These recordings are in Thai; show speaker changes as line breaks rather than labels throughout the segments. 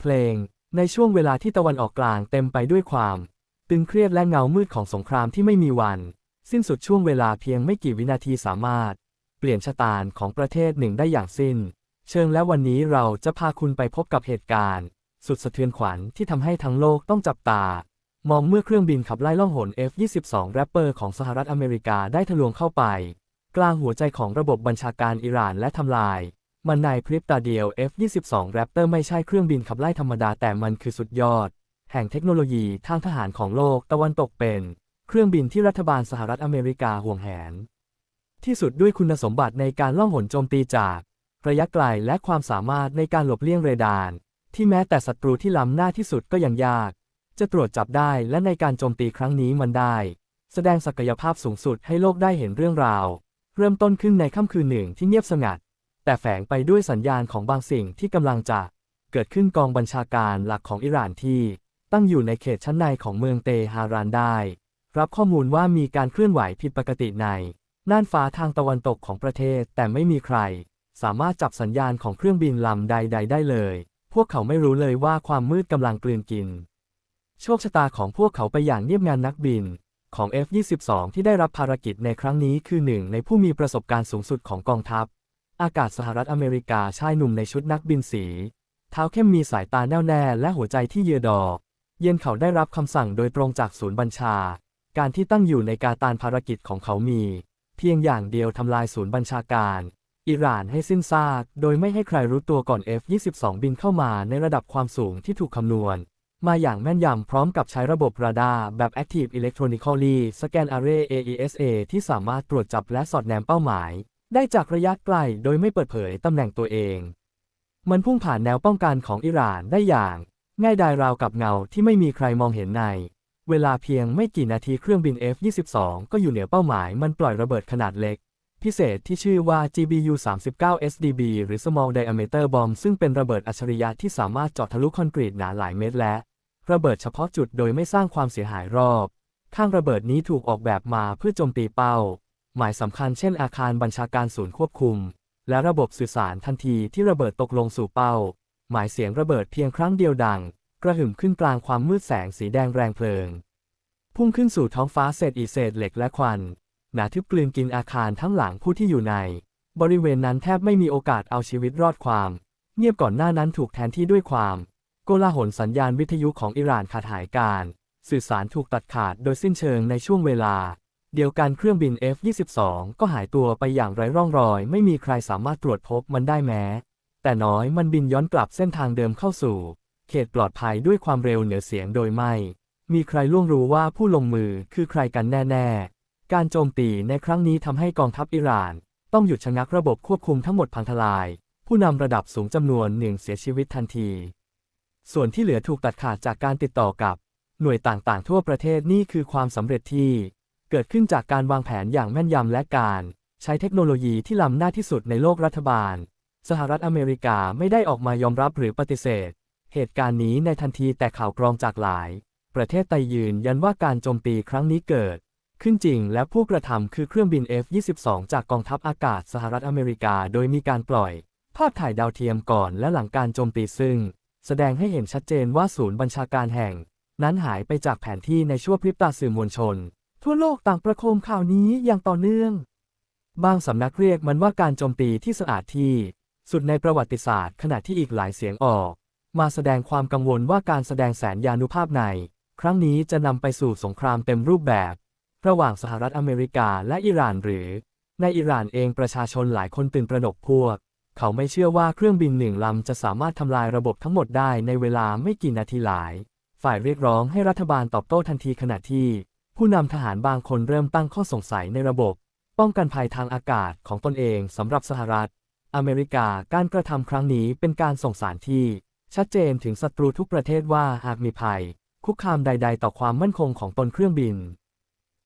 เพลง ในช่วงเวลาที่ตะวันออกกลางเต็มไปด้วยความ ตึงเครียดและเงามืดของสงครามที่ไม่มีวัน สิ้นสุดช่วงเวลาเพียงไม่กี่วินาทีสามารถ เปลี่ยนชะตาของประเทศหนึ่งได้อย่างสิ้น เชิงและวันนี้เราจะพาคุณไปพบกับเหตุการณ์ สุดสะเทือนขวัญที่ทำให้ทั้งโลกต้องจับตา มองเมื่อเครื่องบินขับไล่ล่องหน F-22 แรปเปอร์ของสหรัฐอเมริกาได้ทะลวงเข้าไป กลางหัวใจของระบบบัญชาการอิหร่านและทำลาย มันในพริบตาเดียว F-22 Raptor ไม่ใช่เครื่องบินขับไล่ธรรมดาแต่มันคือสุดยอด แห่งเทคโนโลยีทางทหารของโลกตะวันตกเป็น เครื่องบินที่รัฐบาลสหรัฐอเมริกาห่วงแหน ที่สุดด้วยคุณสมบัติในการล่องหนโจมตีจาก ระยะไกลและความสามารถในการหลบเลี่ยงเรดาร์ที่แม้แต่ศัตรูที่ล้ำหน้าที่สุดก็ยังยาก จะตรวจจับได้และในการโจมตีครั้งนี้มันได้ แสดงศักยภาพสูงสุดให้โลกได้เห็นเรื่องราว เริ่มต้นขึ้นในค่ำคืนหนึ่งที่เงียบสงัด แต่แฝงไปด้วยสัญญาณของบางสิ่งที่กำลังจะเกิดขึ้นกองบัญชาการหลักของอิหร่านที่ตั้งอยู่ในเขตชั้นในของเมืองเตฮารานได้ รับข้อมูลว่ามีการเคลื่อนไหวผิดปกติในน่านฟ้าทางตะวันตกของประเทศ แต่ไม่มีใคร สามารถจับสัญญาณของเครื่องบินลำใด ๆ ได้เลย พวกเขาไม่รู้เลยว่าความมืดกำลังกลืนกิน โชคชะตาของพวกเขาไปอย่างเงียบงานนักบิน ของ F-22 ที่ได้รับภารกิจในครั้งนี้คือหนึ่งในผู้มีประสบการณ์สูงสุดของกองทัพ อากาศสหรัฐอเมริกาชายหนุ่มในชุดนักบินสี เท้าเข้มมีสายตาแน่วแน่และหัวใจที่เยือดอ เย็นเขาได้รับคำสั่งโดยตรงจากศูนย์บัญชา การที่ตั้งอยู่ในกาตานภารกิจของเขามี เพียงอย่างเดียวทำลายศูนย์บัญชาการ อิหร่านให้สิ้นซาก โดยไม่ให้ใครรู้ตัวก่อน F-22 บินเข้ามาในระดับความสูงที่ถูกคำนวณ มาอย่างแม่นยำพร้อมกับใช้ระบบราดาร์แบบ Active Electronically Scan Array AESA ที่สามารถตรวจจับและสอดแนมเป้าหมาย ได้จากระยะไกลโดยไม่เปิดเผยตำแหน่งตัวเอง มันพุ่งผ่านแนวป้องกันของอิหร่านได้อย่าง ง่ายดายราวกับเงาที่ไม่มีใครมองเห็นใน เวลาเพียงไม่กี่นาทีเครื่องบิน F-22 ก็อยู่เหนือเป้าหมายมันปล่อยระเบิดขนาดเล็ก พิเศษที่ชื่อว่า GBU 39 SDB หรือ Small Diameter Bomb ซึ่งเป็นระเบิดอัจฉริยะที่สามารถเจาะทะลุคอนกรีตหนาหลายเมตรและ ระเบิดเฉพาะจุดโดยไม่สร้างความเสียหายรอบ ข้างระเบิดนี้ถูกออกแบบมาเพื่อโจมตีเป้า หมายสำคัญเช่นอาคารบัญชาการศูนย์ควบคุม และระบบสื่อสารทันทีที่ระเบิดตกลงสู่เป้า หมายเสียงระเบิดเพียงครั้งเดียวดัง กระหึ่มขึ้นกลางความมืดแสงสีแดงแรงเพลิง พุ่งขึ้นสู่ท้องฟ้าเศษอิเศษเหล็กและควัน หนาทึบกลืนกินอาคารทั้งหลังผู้ที่อยู่ใน บริเวณนั้นแทบไม่มีโอกาสเอาชีวิตรอดความ เงียบก่อนหน้านั้นถูกแทนที่ด้วยความโกลาหลสัญญาณวิทยุของอิหร่านขาดหายการ สื่อสารถูกตัดขาดโดยสิ้นเชิงในช่วงเวลา เดียวกันเครื่องบิน F-22 ก็หายตัวไปอย่างไร้ร่องรอย ไม่มีใครสามารถตรวจพบมันได้แม้ แต่น้อยมันบินย้อนกลับเส้นทางเดิมเข้าสู่ เขตปลอดภัยด้วยความเร็วเหนือเสียงโดยไม่ มีใครล่วงรู้ว่าผู้ลงมือคือใครกันแน่ๆ การโจมตีในครั้งนี้ทำให้กองทัพอิหร่าน ต้องหยุดชะงักระบบควบคุมทั้งหมดพังทลาย ผู้นำระดับสูงจำนวนหนึ่งเสียชีวิตทันที ส่วนที่เหลือถูกตัดขาดจากการติดต่อกับ หน่วยต่างๆ ทั่วประเทศนี่คือความสำเร็จที่ เกิดขึ้นจากการวางแผนอย่างแม่นยำและการ ใช้เทคโนโลยีที่ล้ำหน้าที่สุดในโลกรัฐบาล สหรัฐอเมริกาไม่ได้ออกมายอมรับหรือปฏิเสธ เหตุการณ์นี้ในทันทีแต่ข่าวกรองจากหลาย ประเทศไตยืนยันว่าการโจมตีครั้งนี้เกิด ขึ้นจริงและผู้กระทำคือเครื่องบิน F-22 จากกองทัพอากาศสหรัฐอเมริกาโดยมีการปล่อย ภาพถ่ายดาวเทียมก่อนและหลังการโจมตีซึ่ง แสดงให้เห็นชัดเจนว่าศูนย์บัญชาการแห่ง นั้นหายไปจากแผนที่ในชั่วพริบตาสื่อมวลชน ทั่วโลกต่างประโคมข่าวนี้อย่างต่อเนื่อง บางสำนักเรียกมันว่าการโจมตีที่สะอาดที่ สุดในประวัติศาสตร์ ขณะที่อีกหลายเสียงออก มาแสดงความกังวลว่าการแสดงแสนยานุภาพใน ครั้งนี้จะนำไปสู่สงครามเต็มรูปแบบ ระหว่างสหรัฐอเมริกาและอิหร่านหรือ ในอิหร่านเองประชาชนหลายคนตื่นตระหนกพวก เขาไม่เชื่อว่าเครื่องบินหนึ่งลำจะสามารถทำลายระบบทั้งหมดได้ในเวลาไม่กี่นาทีหลาย ฝ่ายเรียกร้องให้รัฐบาลตอบโต้ทันทีขณะที่ ผู้นำทหารบางคนเริ่มตั้งข้อสงสัยในระบบ ป้องกันภัยทางอากาศของตนเองสำหรับสหรัฐ อเมริกาการกระทำครั้งนี้เป็นการส่งสารที่ ชัดเจนถึงศัตรูทุกประเทศว่าหากมีภัย คุกคามใด ๆ ต่อความมั่นคงของตนเครื่องบิน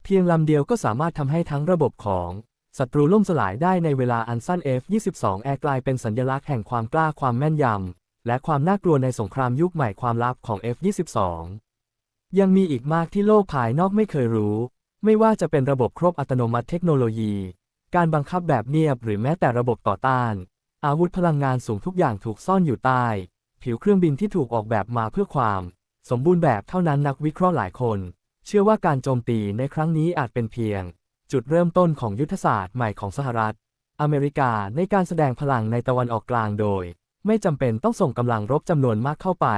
เพียงลำเดียวก็สามารถทำให้ทั้งระบบของศัตรูล่มสลายได้ในเวลาอันสั้น F-22 แอร์กลายเป็นสัญลักษณ์แห่งความกล้าความแม่นยำและความน่ากลัวในสงครามยุคใหม่ความลับของ F-22 ยังมีอีกมากที่โลกภายนอกไม่เคยรู้ ไม่ว่าจะเป็นระบบครบอัตโนมัติเทคโนโลยี การบังคับแบบเงียบหรือแม้แต่ระบบต่อต้าน อาวุธพลังงานสูงทุกอย่างถูกซ่อนอยู่ใต้ ผิวเครื่องบินที่ถูกออกแบบมาเพื่อความ สมบูรณ์แบบเท่านั้นนักวิเคราะห์หลายคน เชื่อว่าการโจมตีในครั้งนี้อาจเป็นเพียง จุดเริ่มต้นของยุทธศาสตร์ใหม่ของสหรัฐ อเมริกาในการแสดงพลังในตะวันออกกลางโดย ไม่จำเป็นต้องส่งกำลังรบจำนวนมากเข้าไป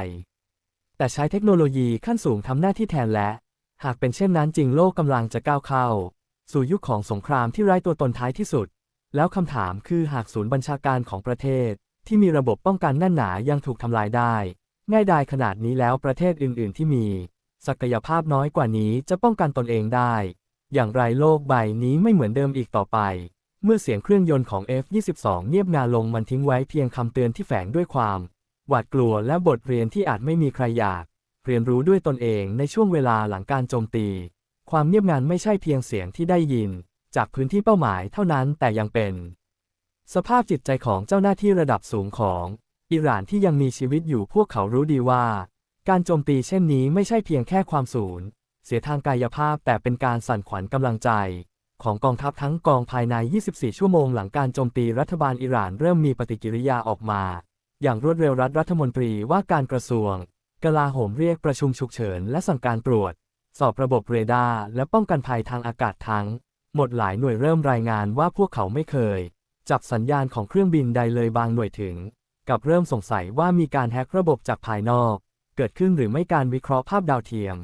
แต่ใช้เทคโนโลยีขั้นสูงทำหน้าที่แทนและ หากเป็นเช่นนั้นจริงโลกกำลังจะก้าวเข้า สู่ยุคของสงครามที่ไร้ตัวตนท้ายที่สุด แล้วคำถามคือหากศูนย์บัญชาการของประเทศ ที่มีระบบป้องกันแน่นหนายังถูกทำลายได้ ง่ายดายขนาดนี้แล้วประเทศอื่น ๆ ที่มี ศักยภาพน้อยกว่านี้จะป้องกันตนเองได้ อย่างไรโลกใบนี้ไม่เหมือนเดิมอีกต่อไป เมื่อเสียงเครื่องยนต์ของ F-22 เงียบงาลงมันทิ้งไว้เพียงคำเตือนที่แฝงด้วยความ หวาดกลัวและบทเรียนที่อาจไม่มีใครอยาก เรียนรู้ด้วยตนเองในช่วงเวลาหลังการโจมตี ความเงียบงันไม่ใช่เพียงเสียงที่ได้ยิน จากพื้นที่เป้าหมายเท่านั้นแต่ยังเป็น สภาพจิตใจของเจ้าหน้าที่ระดับสูงของอิหร่านที่ยังมีชีวิตอยู่พวกเขารู้ดีว่า การโจมตีเช่นนี้ไม่ใช่เพียงแค่ความสูญเสียทางกายภาพแต่เป็นการสั่นขวัญกำลังใจ ของกองทัพทั้งกองภายใน 24 ชั่วโมงหลังการโจมตีรัฐบาลอิหร่านเริ่มมีปฏิกิริยาออกมา อย่างรวดเร็วรัฐรัฐมนตรีว่าการกระทรวง กลาโหมเรียกประชุมฉุกเฉินและสั่งการตรวจ สอบระบบเรดาร์และป้องกันภัยทางอากาศทั้ง หมดหลายหน่วยเริ่มรายงานว่าพวกเขาไม่เคย จับสัญญาณของเครื่องบินใดเลยบางหน่วยถึง กับเริ่มสงสัยว่ามีการแฮกระบบจากภายนอก เกิดขึ้นหรือไม่การวิเคราะห์ภาพดาวเทียม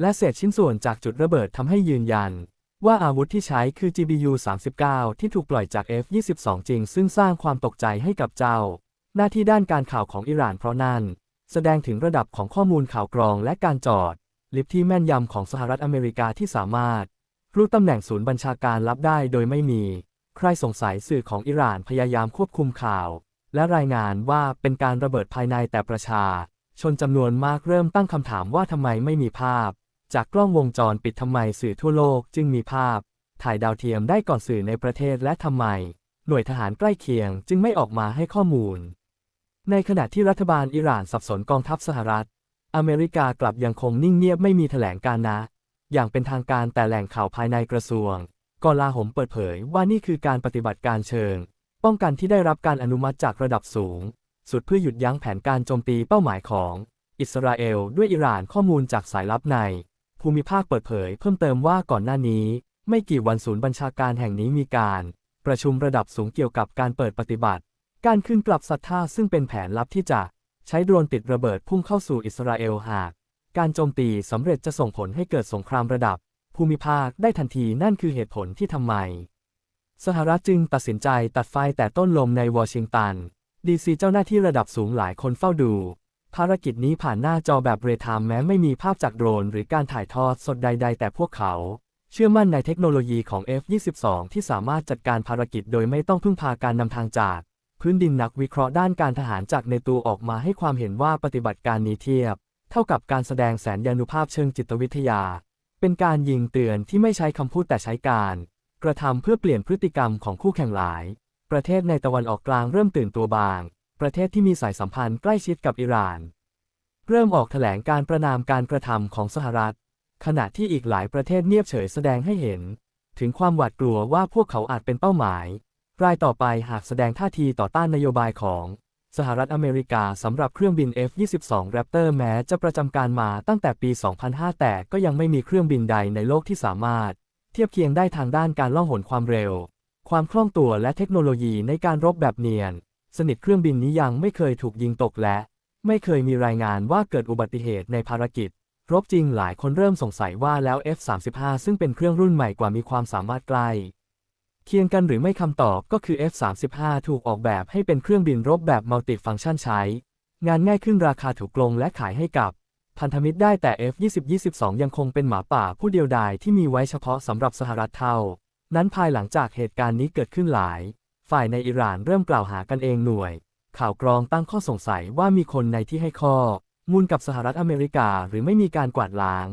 และเศษชิ้นส่วนจากจุดระเบิดทำให้ยืนยันว่าอาวุธที่ใช้คือ GBU 39ที่ถูกปล่อยจาก F22 จริง ซึ่งสร้างความตกใจให้กับเจ้า หน้าที่ด้านการข่าวของอิหร่านเพราะนั่น แสดงถึงระดับของข้อมูลข่าวกรองและการจอด ลิฟที่แม่นยำของสหรัฐอเมริกาที่สามารถ รู้ตำแหน่งศูนย์บัญชาการลับได้โดยไม่มี ใครสงสัยสื่อของอิหร่านพยายามควบคุมข่าว และรายงานว่าเป็นการระเบิดภายในแต่ประชา ชนจำนวนมากเริ่มตั้งคำถามว่าทำไมไม่มีภาพ จากกล้องวงจรปิดทำไมสื่อทั่วโลกจึงมีภาพ ถ่ายดาวเทียมได้ก่อนสื่อในประเทศและทำไม หน่วยทหารใกล้เคียงจึงไม่ออกมาให้ข้อมูล ในขณะที่รัฐบาลอิหร่านสับสนกองทัพสหรัฐ อเมริกากลับยังคงนิ่งเงียบไม่มีแถลงการนะ อย่างเป็นทางการแต่แหล่งข่าวภายในกระทรวงกลาโหมเปิดเผยว่านี่คือการปฏิบัติการเชิง ป้องกันที่ได้รับการอนุมัติจากระดับสูง สุดเพื่อหยุดยั้งแผนการโจมตีเป้าหมายของ อิสราเอลด้วยอิหร่านข้อมูลจากสายลับใน ภูมิภาคเปิดเผย เพิ่มเติมว่าก่อนหน้านี้ ไม่กี่วันศูนย์บัญชาการแห่งนี้มีการ ประชุมระดับสูงเกี่ยวกับการเปิดปฏิบัติ การขึ้นกลับศรัทธาซึ่งเป็นแผนลับที่จะใช้โดรนติดระเบิดพุ่งเข้าสู่อิสราเอลหาก การโจมตีสำเร็จจะส่งผลให้เกิดสงครามระดับ ภูมิภาคได้ทันทีนั่นคือเหตุผลที่ทำไม สหรัฐจึงตัดสินใจตัดไฟแต่ต้นลมในวอชิงตันดีซีเจ้าหน้าที่ระดับสูงหลายคนเฝ้าดู ภารกิจนี้ผ่านหน้าจอแบบเรยลไทม์แม้ไม่มีภาพจากโดรน หรือการถ่ายทอดสดใด ๆ แต่พวกเขา เชื่อมั่นในเทคโนโลยีของ F-22 ที่สามารถจัดการภารกิจโดยไม่ต้องพึ่งพาการนำทางจาก พื้นดินนักวิเคราะห์ด้านการทหารจากในตัวออกมาให้ความเห็นว่าปฏิบัติการนี้เทียบ เท่ากับการแสดงแสนยานุภาพเชิงจิตวิทยา เป็นการยิงเตือนที่ไม่ใช้คำพูดแต่ใช้การ กระทำเพื่อเปลี่ยนพฤติกรรมของคู่แข่งหลาย ประเทศในตะวันออกกลางเริ่มตื่นตัวบาง ประเทศที่มีสายสัมพันธ์ใกล้ชิดกับอิหร่าน เริ่มออกแถลงการประนามการกระทำของสหรัฐ ขณะที่อีกหลายประเทศเงียบเฉยแสดงให้เห็น ถึงความหวาดกลัวว่าพวกเขาอาจเป็นเป้าหมาย รายต่อไปหากแสดงท่าทีต่อต้านนโยบายของสหรัฐอเมริกาสำหรับเครื่องบิน F-22 Raptor แม้จะประจำการมาตั้งแต่ปี 2005 แต่ก็ยังไม่มีเครื่องบินใดในโลกที่สามารถ เทียบเคียงได้ทางด้านการล่องหนความเร็ว ความคล่องตัวและเทคโนโลยีในการรบแบบเนียน สนิทเครื่องบินนี้ยังไม่เคยถูกยิงตกและ ไม่เคยมีรายงานว่าเกิดอุบัติเหตุในภารกิจ รบจริงหลายคนเริ่มสงสัยว่าแล้ว F-35 ซึ่งเป็นเครื่องรุ่นใหม่กว่ามีความสามารถใกล้ เคียงกันหรือไม่คำตอบก็คือ F-35 ถูกออกแบบให้เป็นเครื่องบินรบแบบมัลติฟังก์ชันใช้ งานง่ายขึ้นราคาถูกลงและขายให้กับ พันธมิตรได้แต่ F-2022 ยังคงเป็นหมาป่าผู้เดียวดายที่มีไว้เฉพาะสำหรับสหรัฐเท่า นั้นภายหลังจากเหตุการณ์นี้เกิดขึ้นหลาย ฝ่ายในอิหร่านเริ่มกล่าวหากันเองหน่วย ข่าวกรองตั้งข้อสงสัยว่ามีคนในที่ให้ข้อมูลกับสหรัฐอเมริกาหรือไม่มีการกวาดล้าง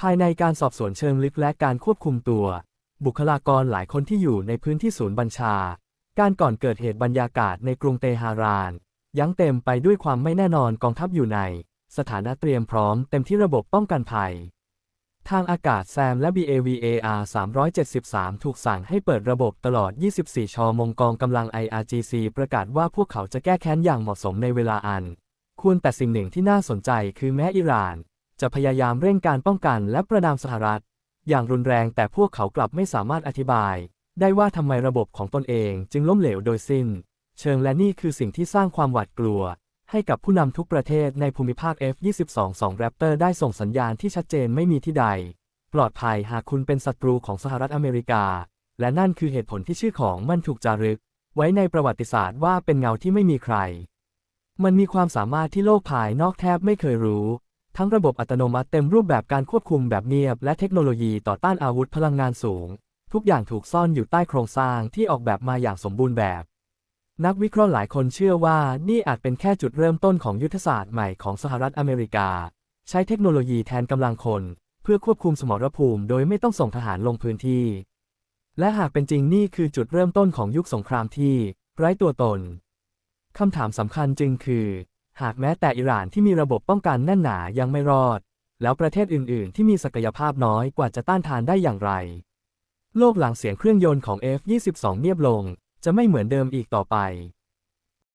ภายในการสอบสวนเชิงลึกและการควบคุมตัว บุคลากรหลายคนที่อยู่ในพื้นที่ศูนย์บัญชา การก่อนเกิดเหตุบรรยากาศในกรุงเตหาราน ยังเต็มไปด้วยความไม่แน่นอนกองทัพอยู่ใน สถานะเตรียมพร้อมเต็มที่ระบบป้องกันภัย ทางอากาศแซมและ BAVAR 373 ถูกสั่งให้เปิดระบบตลอด 24ชั่วโมงกองกำลัง IRGC ประกาศว่าพวกเขาจะแก้แค้นอย่างเหมาะสมในเวลาอัน ควรแต่สิ่งหนึ่งที่น่าสนใจคือแม้อิหร่าน จะพยายามเร่งการป้องกันและประนามสหรัฐ อย่างรุนแรงแต่พวกเขากลับไม่สามารถอธิบาย ได้ว่าทำไมระบบของตนเองจึงล้มเหลวโดยสิ้น เชิงและนี่คือสิ่งที่สร้างความหวาดกลัว ให้กับผู้นำทุกประเทศในภูมิภาค F22 2 Raptor ได้ส่งสัญญาณที่ชัดเจนไม่มีที่ใด ปลอดภัยหากคุณเป็นศัตรูของสหรัฐอเมริกา และนั่นคือเหตุผลที่ชื่อของมันถูกจารึก ไว้ในประวัติศาสตร์ว่าเป็นเงาที่ไม่มีใคร มันมีความสามารถที่โลกภายนอกแทบไม่เคยรู้ ทั้งระบบอัตโนมัติเต็มรูปแบบการควบคุมแบบเงียบ และเทคโนโลยีต่อต้านอาวุธพลังงานสูง ทุกอย่างถูกซ่อนอยู่ใต้โครงสร้างที่ออกแบบมาอย่างสมบูรณ์แบบ นักวิเคราะห์หลายคนเชื่อว่านี่อาจเป็นแค่จุดเริ่มต้นของยุทธศาสตร์ใหม่ของสหรัฐอเมริกา ใช้เทคโนโลยีแทนกำลังคน เพื่อควบคุมสมรภูมิ โดยไม่ต้องส่งทหารลงพื้นที่ และหากเป็นจริงนี่คือจุดเริ่มต้นของยุคสงครามที่ ไร้ตัวตนคำถามสำคัญจึงคือ หากแม้แต่อิหร่านที่มีระบบป้องกันแน่นหนายังไม่รอด แล้วประเทศอื่น ๆ ที่มีศักยภาพน้อยกว่าจะต้านทานได้อย่างไร โลกหลังเสียงเครื่องยนต์ของ F-22 เงียบลง จะไม่เหมือนเดิมอีกต่อไป